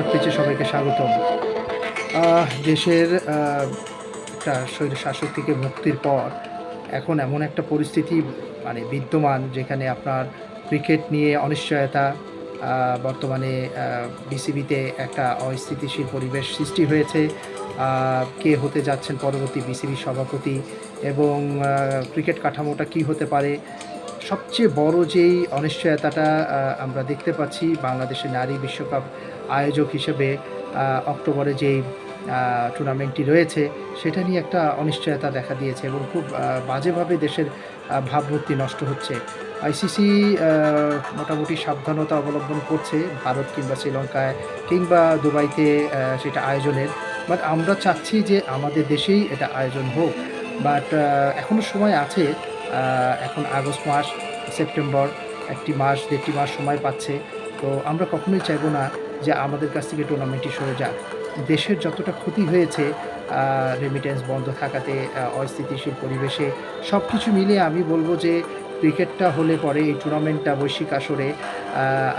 Short পিচে সবাইকে স্বাগতম। দেশের একটা স্বৈর শাসক থেকে মুক্তির পর এখন এমন একটা পরিস্থিতি মানে বিদ্যমান যেখানে আপনার ক্রিকেট নিয়ে অনিশ্চয়তা বর্তমানে বিসিবিতে একটা অস্থিতিশীল পরিবেশ সৃষ্টি হয়েছে। কে হতে যাচ্ছেন পরবর্তী বিসিবি সভাপতি এবং ক্রিকেট কাঠামোটা কি হতে পারে? সবচেয়ে বড় যেই অনিশ্চয়তাটা আমরা দেখতে পাচ্ছি বাংলাদেশের নারী বিশ্বকাপ আয়োজক হিসেবে অক্টোবরে যেই টুর্নামেন্টটি রয়েছে, সেটা নিয়ে একটা অনিশ্চয়তা দেখা দিয়েছে এবং খুব বাজেভাবে দেশের ভাবমূর্তি নষ্ট হচ্ছে। আইসিসি মোটামুটি সাবধানতা অবলম্বন করছে ভারত কিংবা শ্রীলঙ্কায় কিংবা দুবাইতে সেটা আয়োজনের। বাট আমরা চাচ্ছি যে আমাদের দেশেই এটা আয়োজন হোক। বাট এখনও সময় আছে এখন আগস্ট মাস, সেপ্টেম্বর, একটি মাস, দেড়টি মাস সময় পাচ্ছে। তো আমরা কখনোই চাইব না যে আমাদের কাছ থেকে টুর্নামেন্টটি সরে যাক। দেশের যতটা ক্ষতি হয়েছে রেমিটেন্স বন্ধ থাকাতে অস্থিতিশীল পরিবেশে সব কিছু মিলিয়ে আমি বলব যে ক্রিকেটটা হলে পরে এই টুর্নামেন্টটা বৈশ্বিক আসরে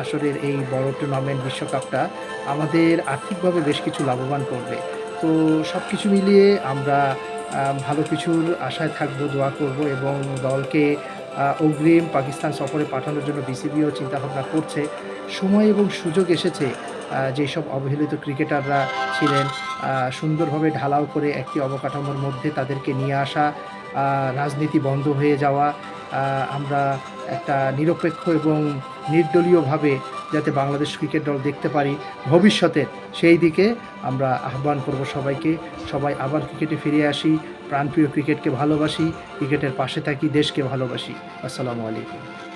আসরের এই বড় টুর্নামেন্ট বিশ্বকাপটা আমাদের আর্থিকভাবে বেশ কিছু লাভবান করবে। তো সব কিছু মিলিয়ে আমরা ভালো কিছুর আশায় থাকব, দোয়া করব এবং দলকে অগ্রিম পাকিস্তান সফরে পাঠানোর জন্য বিসিবিও চিন্তাভাবনা করছে। সময় এবং সুযোগ এসেছে যেসব অবহেলিত ক্রিকেটাররা ছিলেন সুন্দরভাবে ঢালাও করে একটি অবকাঠামোর মধ্যে তাদেরকে নিয়ে আসা রাজনীতি বন্ধ হয়ে যাওয়া আমরা একটা নিরপেক্ষ এবং নির্দলীয়ভাবে যাতে বাংলাদেশ ক্রিকেট দল দেখতে পারি। ভবিষ্যতে সেই দিকে আমরা আহ্বান করব সবাইকে। সবাই আবার ক্রিকেটে ফিরে আসি। প্রাণপ্রিয় ক্রিকেটকে ভালোবাসি। ক্রিকেটের পাশে থাকি, দেশকে ভালোবাসি। আসসালামু আলাইকুম।